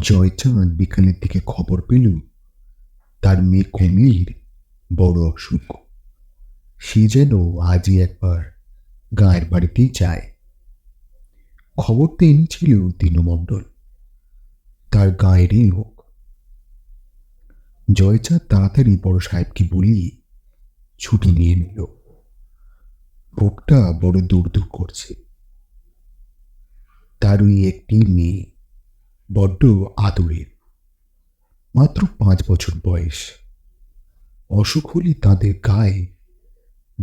জয়চাঁদ বিকালের দিকে খবর পেল, তার মেয়ে কমির বড় অসুখ। সে যেন আজই একবার গায়ের বাড়িতেই যায়। খবরটা এনেছিল দীনমণ্ডল, তার গায়েরই লোক। জয়চাঁদ তাড়াতাড়ি বড় সাহেবকে বলি ছুটি নিয়ে নিল। বুকটা বড় দূর দূর করছে। তার ওই একটি মেয়ে বড্ড আদরের মাত্র পাঁচ বছর বয়স। অসুখ হলে তাদের গায়ে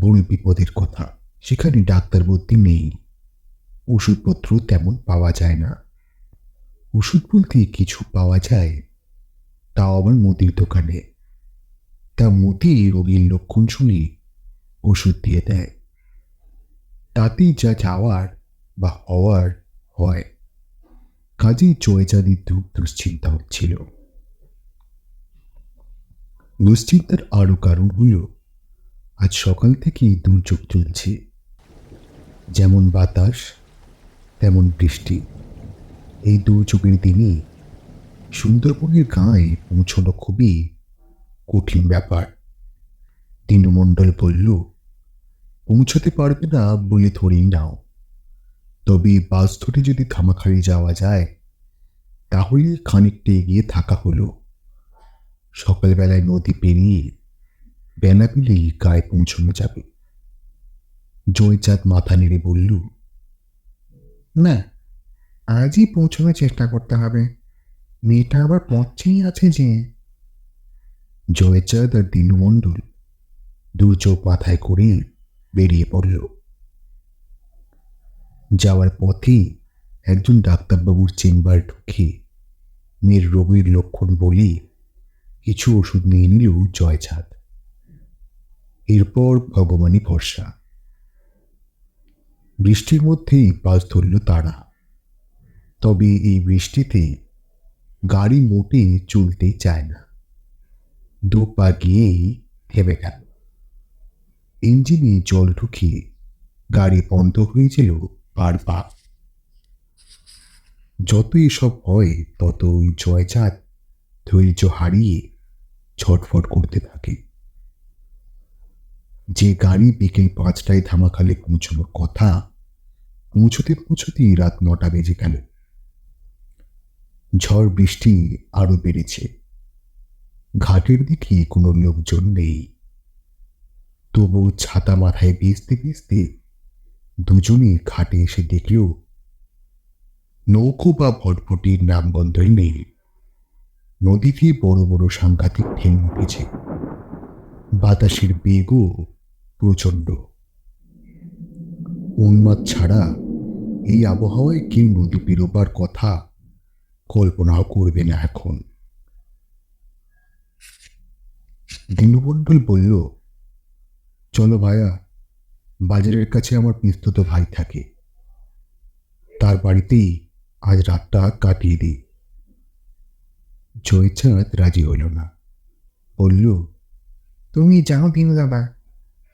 বড় বিপদের কথা। সেখানে ডাক্তার ভর্তি নেই। ওষুধপত্র তেমন পাওয়া যায় না। ওষুধ বলতে কিছু পাওয়া যায়, তাও আবার মুদির দোকানে। তা মতি রোগীর লক্ষণ শুনে ওষুধ দিয়ে দেয়। তাতেই যা যাওয়ার বা হওয়ার হয়। কাজেই জয়চাঁদের দুঃখ দুশ্চিন্তা হচ্ছিল। দুশ্চিন্তার আরও কারণ হল, আজ সকাল থেকেই দুর্যোগ চলছে যেমন বাতাস, তেমন বৃষ্টি। এই দুর্যোগের দিনে সুন্দরবনের গায়ে পৌঁছানো খুবই কঠিন ব্যাপার। দীনমণ্ডল বলল, পৌঁছতে পারবে না বলে ধরেই নাও। তবে বাস ধরে যদি থামাখালি যাওয়া যায়, তাহলে খানিকটা এগিয়ে থাকা হলো। সকালবেলায় নদী পেরিয়ে বেলা পেলেই গায়ে পৌঁছানো যাবে। জয়চাঁদ মাথা নেড়ে বলল, না, আজই পৌঁছানোর চেষ্টা করতে হবে। মেয়েটা আবার পথেই আছে যে। জয়চাঁদ আর দীনমণ্ডল দু চোখ মাথায় করে বেরিয়ে পড়ল। যাওয়ার পথে একজন ডাক্তারবাবুর চেম্বার ঢুকে মেয়ের রোগীর লক্ষণ বলে, কিছু ওষুধ নিয়ে নিল জয়চাঁদ এরপর ভগবানই ভরসা। বৃষ্টির মধ্যেই বাস ধরল তারা। তবে এই বৃষ্টিতে গাড়ি মোটে চলতে চায় না। দু পা গিয়েই থেমে গেল। ইঞ্জিনে জল ঢুকিয়ে গাড়ি বন্ধ হয়েছিল বারবার যত এসব হয় তত ওই জয়চাঁদ ধৈর্য হারিয়ে ছটফট করতে থাকে। যে গাড়ি বিকেল পাঁচটায় ধামাখালে পৌঁছানোর কথা, পৌঁছতে পৌঁছতেই রাত নটা বেজে গেল। ঝড় বৃষ্টি আরও বেড়েছে। ঘাটের দিকে কোনো লোকজন নেই। তবু ছাতা মাথায় ভিজতে ভিজতে দুজনে ঘাটে এসে দেখল নৌকো বা ভটভটির নামগন্ধই নেই। নদীতে বড় বড় সাংঘাতিক ঢেউ উঠেছে। বাতাসের বেগও প্রচণ্ড। উন্মাদ ছাড়া এই আবহাওয়ায় কেউ নদী পেরোবার কথা কল্পনাও করবে না এখন। দীনবণ্ডল বলল, চলো ভাইয়া বাজারের কাছে আমার পিস্তত ভাই থাকে। তার বাড়িতেই আজ রাতটা কাটিয়ে দিই। জয়চাঁদ রাজি হইল না। বলল, তুমি যাও দিনু দাদা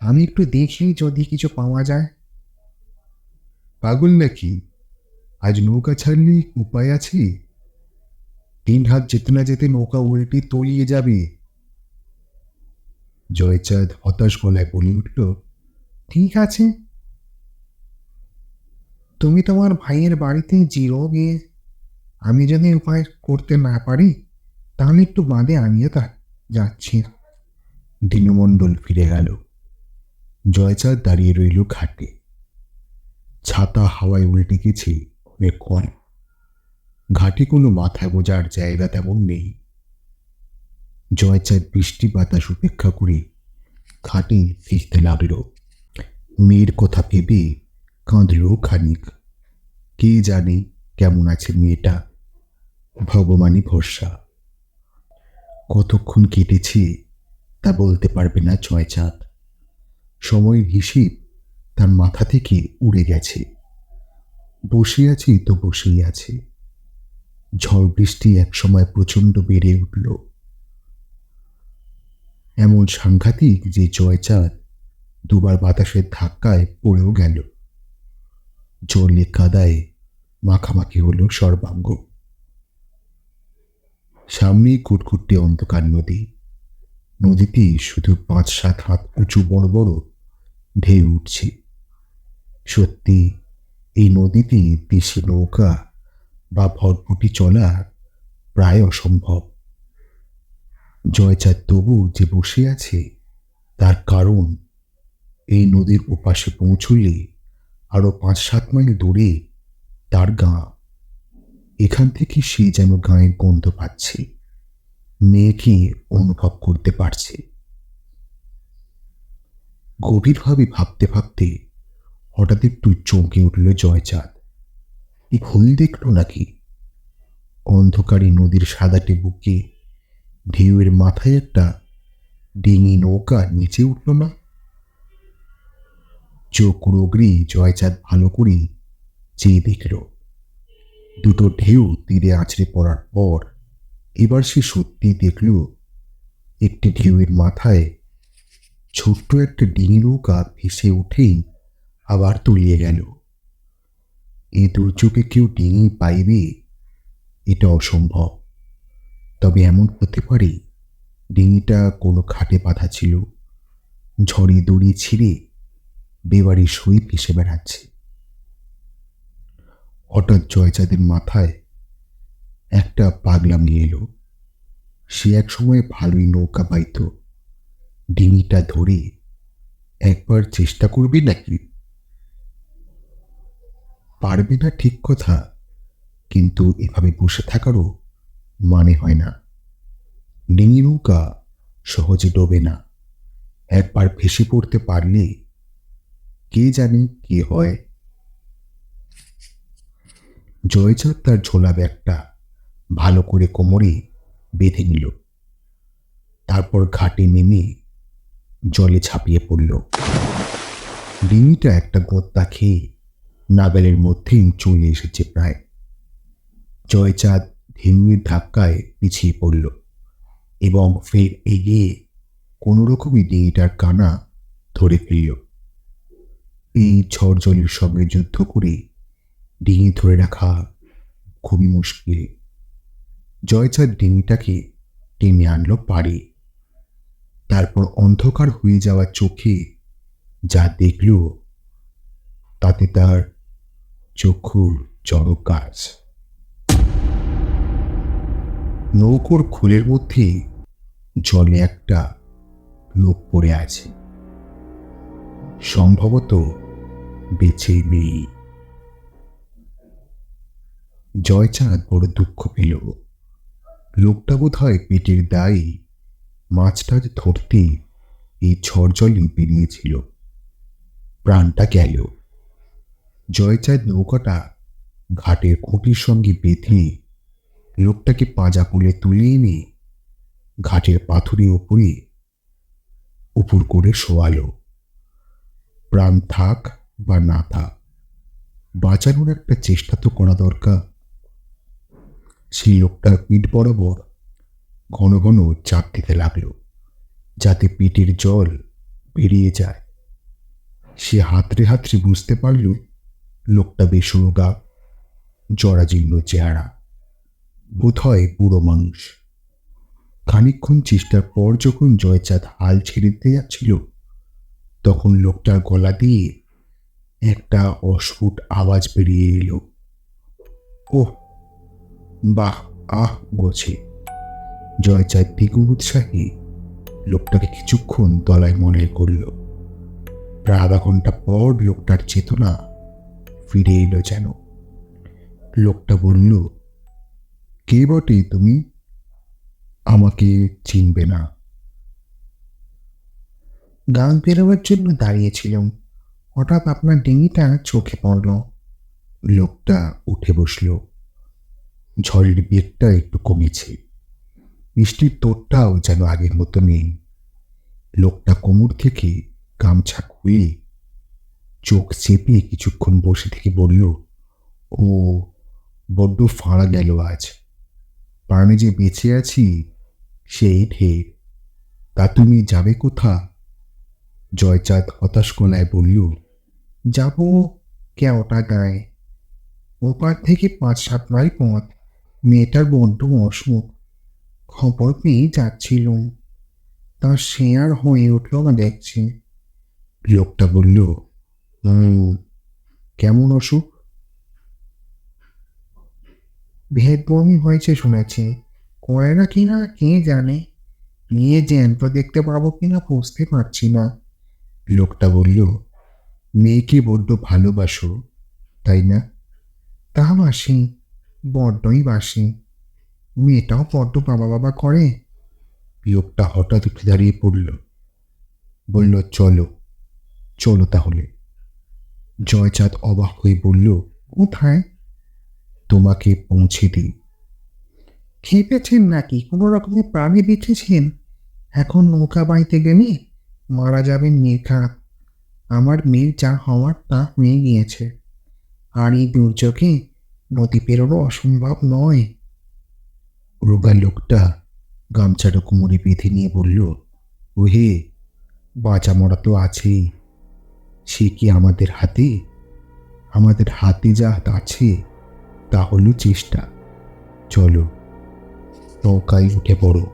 আমি একটু দেখি যদি কিছু পাওয়া যায়। পাগল নাকি? আজ নৌকা ছাড়লে উপায় আছে? তিন হাত যেতে না যেতে নৌকা উল্টে তলিয়ে যাবে। জয়চাঁদ হতাশ গলায় বলে উঠল ঠিক আছে। তুমি তোমার ভাইয়ের বাড়িতে জিরো গিয়ে আমি যদি উপায় করতে না পারি, তাহলে একটু বাঁধে আমিও তা যাচ্ছি। দীনমণ্ডল ফিরে গেল। জয়চাঁদ দাঁড়িয়ে রইল ঘাটে ছাতা হাওয়ায় উল্টে গেছে অনেকক্ষণ ঘাটে কোনো মাথায় বোঝার জায়গা তেমন নেই। জয়চাঁদ বৃষ্টি বাতাস উপেক্ষা করে ঘাটে ফিরতে লাগল। মেয়ের কথা ভেবে কাঁদল খানিক। কে জানে কেমন আছে মেয়েটা? ভগবানই ভরসা। কতক্ষণ কেটেছে তা বলতে পারবে না জয়চাঁদ সময়ের হিসেব তার মাথা থেকে উড়ে গেছে। বসে আছি তো বসেই আছে। ঝড় বৃষ্টি একসময় প্রচণ্ড বেড়ে উঠল। এমন সাংঘাতিক যে জয়চাঁদ দুবার বাতাসের ধাক্কায় পড়েও গেল। জলে কাদায় মাখামাখি হলো সর্বাঙ্গ। সামনেই কুটকুটে অন্ধকার নদী। নদীতে শুধু পাঁচ সাত হাত উঁচু বড় বড় ঢেউ উঠছে। সত্যি, এই নদীতে দেশি নৌকা বা ভটভটি চলা প্রায় অসম্ভব। জয়চাঁদ তবু যে বসে আছে, তার কারণ এই নদীর ওপাশে পৌঁছলে আরও পাঁচ সাত মাইল দূরে তার গাঁ। এখান থেকে সে যেন গাঁয়ের গন্ধ পাচ্ছে, মেয়েকে অনুভব করতে পারছে। গভীরভাবে ভাবতে ভাবতে হঠাৎ একটু চমকে উঠল জয়চাঁদ। এই ভুল দেখল নাকি? অন্ধকারে নদীর সাদাটে বুকে ঢেউয়ের মাথায় একটা ডিঙি নৌকা নিচে উঠল না? চোখ রোগড়ি, জয়চাঁদ ভালো করে চেয়ে দেখল। দুটো ঢেউ তীরে আছড়ে পড়ার পর এবার সে সত্যি দেখল, একটি ঢেউয়ের মাথায় ছোট্ট একটা ডিঙি নৌকা ভেসে উঠেই আবার তলিয়ে গেল। এ দুর্যোগে কেউ ডিঙি পাইবে, এটা অসম্ভব। তবে এমন হতে পারে, ডিঙিটা কোনো খাটে বাঁধা ছিল, ঝড়ে দড়ি ছিঁড়ে বেবাড়ি সই ভেসে বেড়াচ্ছে হঠাৎ জয়চাঁদের মাথায় একটা পাগলামি এলো। সে এক সময় ভালোই নৌকা পাইত। ডিঙিটা ধরে একবার চেষ্টা করবি নাকি? পারবে না ঠিক কথা, কিন্তু এভাবে বসে থাকারও মানে হয় না। ডিঙি নৌকা সহজে ডোবে না। একবার ভেসে পড়তে পারলে কে জানে কি হয়? জয়চাঁদ তার ঝোলা ব্যাগটা ভালো করে কোমরে বেঁধে নিল। তারপর ঘাটে নেমে জলে ছাপিয়ে পড়ল। ডিঙিটা একটা গোত্তা খেয়ে নাগালের মধ্যেই চলে এসেছে প্রায়। জয়চাঁদ ঢেউয়ের ধাক্কায় পিছিয়ে পড়ল এবং ফের এগিয়ে কোনো রকমই ডিঙিটার কানা ধরে ফেলল। এই ঝড় জলের সঙ্গে যুদ্ধ করে ডিঙি ধরে রাখা খুবই মুশকিল। জয়চাঁদ ডিঙিটাকে টেনে আনলো পাড়ে। তারপর অন্ধকার হয়ে যাওয়া চোখে যা দেখল, তাতে তার চক্ষুর জড় কাজ। নৌকোর খুলের মধ্যে জলে একটা লোক পড়ে আছে। সম্ভবত বেঁচে নেই। জয়চাঁদ বড় দুঃখ পেল। লোকটা বোধ হয় পেটের দায়ে মাছটা ধরতে এই ঝড় জলে বেরিয়েছিল। প্রাণটা গেল। জয়চাঁদ নৌকাটা ঘাটের খুঁটির সঙ্গে বেঁধে লোকটাকে পাঁজা কুলে তুলে এনে ঘাটের পাথরের ওপরে উপর করে শোয়ালো। প্রাণ থাক বা না থাক বাঁচানোর একটা চেষ্টা তো করা দরকার। সেই লোকটার পিঠ বরাবর ঘন ঘন চাপ দিতে লাগল, যাতে পিঠের জল বেরিয়ে যায়। সে হাতড়ে হাতড়ে বুঝতে পারল, লোকটা বেশ রোগা, জরাজীর্ণ চেহারা বোধ হয় বুড়ো মানুষ। খানিক্ষণ চেষ্টার পর যখন জয়চাঁদ হাল ছেড়ে দিতে যাচ্ছিল, তখন লোকটার গলা দিয়ে একটা অস্ফুট আওয়াজ বেরিয়ে এলো। ওহ, বাহ, আহ গোছে জয়চাঁদ দ্বিগুণ উৎসাহী লোকটাকে কিছুক্ষণ তলায় মনে করল। প্রায় আধা ঘণ্টা পর লোকটার চেতনা ফিরে এলো যেন। লোকটা বলল, কে বটে তুমি? আমাকে চিনবে না। গান বেরোবার জন্য দাঁড়িয়েছিলাম। হঠাৎ আপনার ডিঙিটা চোখে পড়ল। লোকটা উঠে বসল। ঝড়ের বেগটা একটু কমেছে। বৃষ্টির তোরটাও যেন আগের মতো নেই। লোকটা কোমর থেকে গামছা খুলে চোখ চেপে কিছুক্ষণ বসে থেকে বলল, ও, বড্ড ফাঁড়া গেল আজ। প্রাণে যে বেঁচে আছি সেই ঢের। তা তুমি যাবে কোথা? জয়চাঁদ হতাশ গলায় বলল যাব কেওটা গায়ে। ওপার থেকে পাঁচ সাত মাইল পথ। মেয়েটার বন্ধু অসুখ খবর পেয়ে যাচ্ছিলুম। তা সে আর হয়ে উঠল না দেখছি। লোকটা বলল হুম কেমন অসুখ ভেদ বমি হয়েছে শুনেছি। করে না কি না, কে জানে? নিয়ে জ্যান্ত দেখতে পাবো কিনা বুঝতে পারছি না। লোকটা বলল মেয়েকে বড্ড ভালোবাসো, তাই না? তা বাসি বড্ডই বাসি। মেয়েটাও বড্ড বাবা বাবা করে। লোকটা হঠাৎ উঠে দাঁড়িয়ে পড়ল। বলল, চলো চলো তাহলে। জয়চাঁদ অবাক হয়ে বলল, কোথায়? তোমাকে পৌঁছে দিই। খেপেছেন নাকি? কোনো রকমে প্রাণে বেঁচেছেন? এখন নৌকা বাইতে গেলে মারা যাবেন নির্ঘাত আমার মেয়ের যা হওয়ার তা হয়ে গিয়েছে। আর এই দুর্যোগে নদী পেরোনো অসম্ভব নয়। রোগা লোকটা গামছাটা কোমরে বেঁধে নিয়ে বলল, ওহে বাঁচা মরা তো আছেই। সে কি আমাদের হাতে? আমাদের হাতে যা আছে, তা হলো চেষ্টা। চলো, নৌকায় উঠে পড়ো।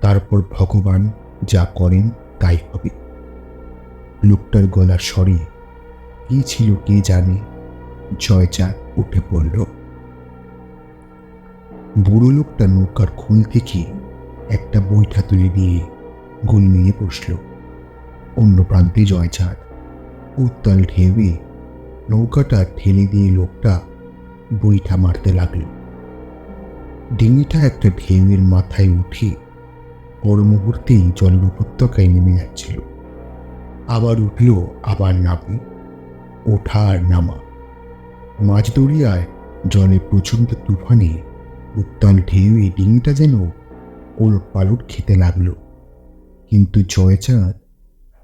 তারপর ভগবান যা করেন তাই হবে। লোকটার গলা স্বরে কি ছিল কে জানে? জয়চাঁদ উঠে পড়ল। বুড়ো লোকটা নৌকার খোল থেকে একটা বৈঠা তুলে দিয়ে গোল নিয়ে বসল। অন্য প্রান্তে জয়চাঁদ উত্তাল ঢেউয়ে নৌকাটা ঠেলে দিয়ে লোকটা বৈঠা মারতে লাগল। ডিঙিটা একটা ঢেউয়ের মাথায় উঠে পর মুহূর্তেই জলের উপত্যকায় নেমে যাচ্ছিল। আবার উঠল আবার নামে। ওঠা আর নামা। মাঝ দরিয়ায় জলে প্রচণ্ড তুফানে উত্তাল ঢেউয়ে ডিঙিটা যেন ওলট পালট খেতে লাগল। কিন্তু জয়চাঁদ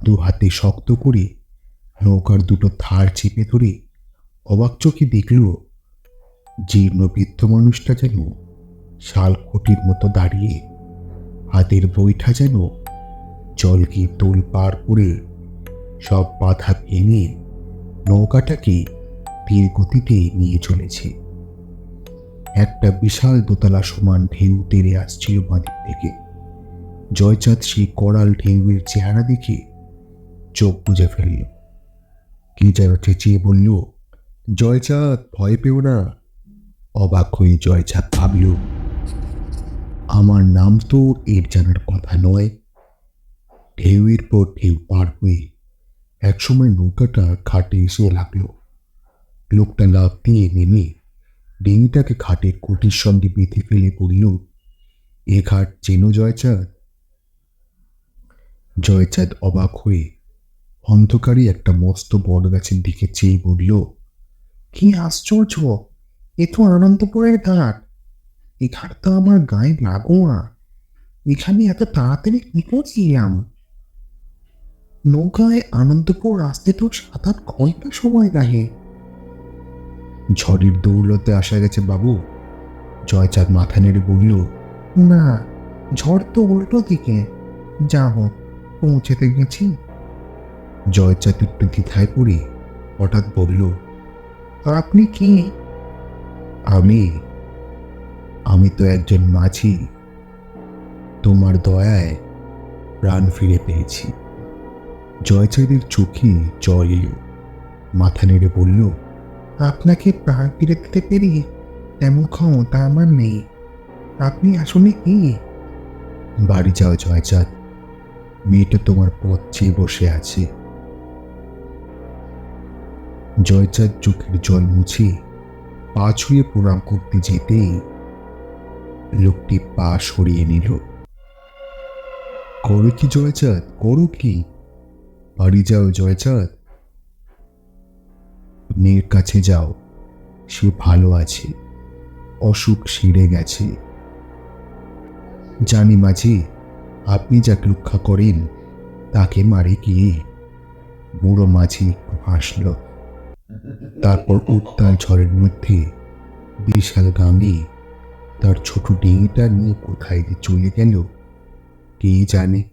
দু হাতে শক্ত করে নৌকার দুটো থার চেপে ধরে অবাক চোখে দেখল, জীর্ণ বৃদ্ধ মানুষটা যেন শাল খুঁটির মতো দাঁড়িয়ে হাতের বৈঠা যেন জলকে তোল পার করে সব বাধা ভেঙে নৌকাটাকে ধীর গতিতে নিয়ে চলেছে। একটা বিশাল দোতলা সমান ঢেউ তেড়ে আসছিল বাঁদিক থেকে। জয়চাঁদ সেই করাল ঢেউয়ের চেহারা দেখে চোখ বুঝে ফেলল। কে যেন চেঁচিয়ে বলল, জয়চাঁদ, ভয় পেও না। অবাক হয়ে জয়চাঁদ ভাবল, আমার নাম তো এর জানার কথা নয়। ঢেউয়ের পর ঢেউ পার হয়ে একসময় নৌকাটা ঘাটে এসে লাগল। লোকটা লাভ দিয়ে নেমে ডিঙিটাকে ঘাটের কুটির সঙ্গে বেঁধে ফেলে পড়ল এ ঘাট চেনো জয়চাঁদ? জয়চাঁদ অবাক হয়ে অন্ধকারী একটা মস্ত বড় গাছের দিকে চেয়ে বলল, কি আশ্চর্য! এ তো আনন্দপুরের ঘাট। এ ঘাট তো আমার গায়ে লাগোয়া। এখানে এত তাড়াতাড়ি কি করছিলাম? নৌকায় আনন্দপুর আসতে তো সাত আট ঘণ্টা সময় লাগে? ঝড়ের দৌলতে আসা গেছে বাবু। জয়চাঁদ মাথা নেড়ে বলল, না, ঝড় তো উল্টো দিকে। যা হোক, পৌঁছেতে গেছি। জয়চাঁদ একটু দ্বিধায় পড়ে হঠাৎ বলল, আপনি কি? আমি আমি তো একজন মাঝি। তোমার দয়ায় প্রাণ ফিরে পেয়েছি। জয়চাঁদের চোখে জল এলো। মাথা নেড়ে বলল, আপনাকে প্রাণ ফিরে দিতে পেরে তেমন ক্ষমতা আমার নেই। আপনি আসলে কি? বাড়ি যাও জয়চাঁদ মেয়েটা তোমার পথ চেয়ে বসে আছে। জয়চাঁদ চোখের জল মুছে পা ছুঁয়ে প্রণাম করতে যেতেই লোকটি পা সরিয়ে নিল। করো কি জয়চাঁদ করো কি? বাড়ি যাও জয়চাঁদ। মেয়ের কাছে যাও, সে ভালো আছে, অসুখ সেরে গেছে। জানি মাঝি, আপনি যাকে রক্ষা করেন, তাকে মারে গিয়ে। বুড়ো মাঝি হাসল। তারপর উত্তাল ঝড়ের মধ্যে বিশাল গাঙ্গে তার ছোট ডিঙিটা নিয়ে কোথায় চলে গেল, কে জানে?